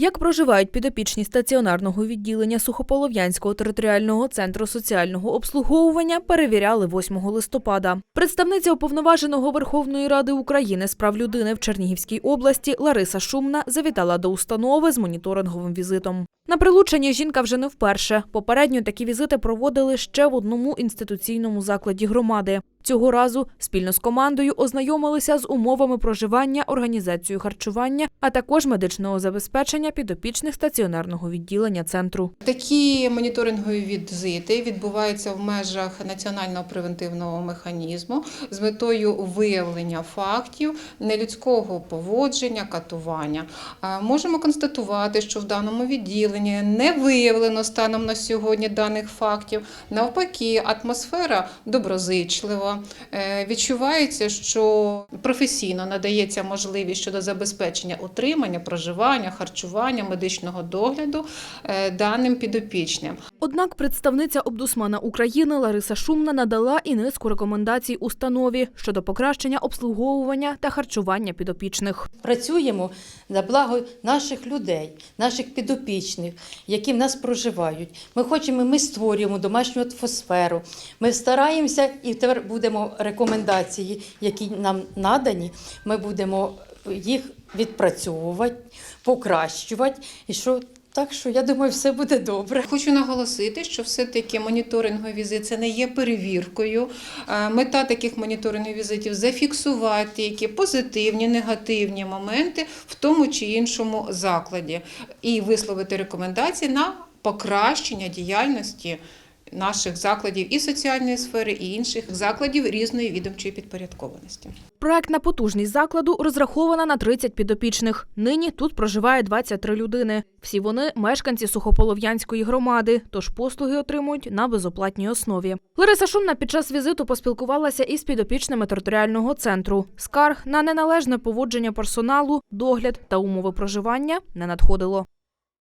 Як проживають підопічні стаціонарного відділення Сухополов'янського територіального центру соціального обслуговування, перевіряли 8 листопада. Представниця уповноваженого Верховної Ради України з прав людини в Чернігівській області Лариса Шумна завітала до установи з моніторинговим візитом. На прилученні жінка вже не вперше. Попередньо такі візити проводили ще в одному інституційному закладі громади. Цього разу спільно з командою ознайомилися з умовами проживання, організацією харчування, а також медичного забезпечення підопічних стаціонарного відділення центру. Такі моніторингові візити відбуваються в межах національного превентивного механізму з метою виявлення фактів нелюдського поводження, катування. Можемо констатувати, що в даному відділенні не виявлено станом на сьогодні даних фактів. Навпаки, атмосфера доброзичлива. Е, Відчувається, що професійно надається можливість щодо забезпечення утримання, проживання, харчування, медичного догляду е, даним підопічним. Однак представниця обдусмана України Лариса Шумна надала і низку рекомендацій установі щодо покращення обслуговування та харчування підопічних. Працюємо на благо наших людей, наших підопічних, які в нас проживають. Ми хочемо, ми створюємо домашню атмосферу. Ми стараємося і тепер будемо рекомендації, які нам надані. Ми будемо їх відпрацьовувати, покращувати. І що так що я думаю, все буде добре. Хочу наголосити, що все-таки моніторингові візит не є перевіркою. Е, Мета таких моніторингових візитів зафіксувати які позитивні, негативні моменти в тому чи іншому закладі і висловити рекомендації на покращення діяльності наших закладів і соціальної сфери, і інших закладів різної відомчої підпорядкованості. Проектна потужність закладу розрахована на 30 підопічних. Нині тут проживає 23 людини. Всі вони мешканці Сухополов'янської громади, тож послуги отримують на безоплатній основі. Лариса Шумна під час візиту поспілкувалася із підопічними територіального центру. Скарг на неналежне поводження персоналу, догляд та умови проживання не надходило.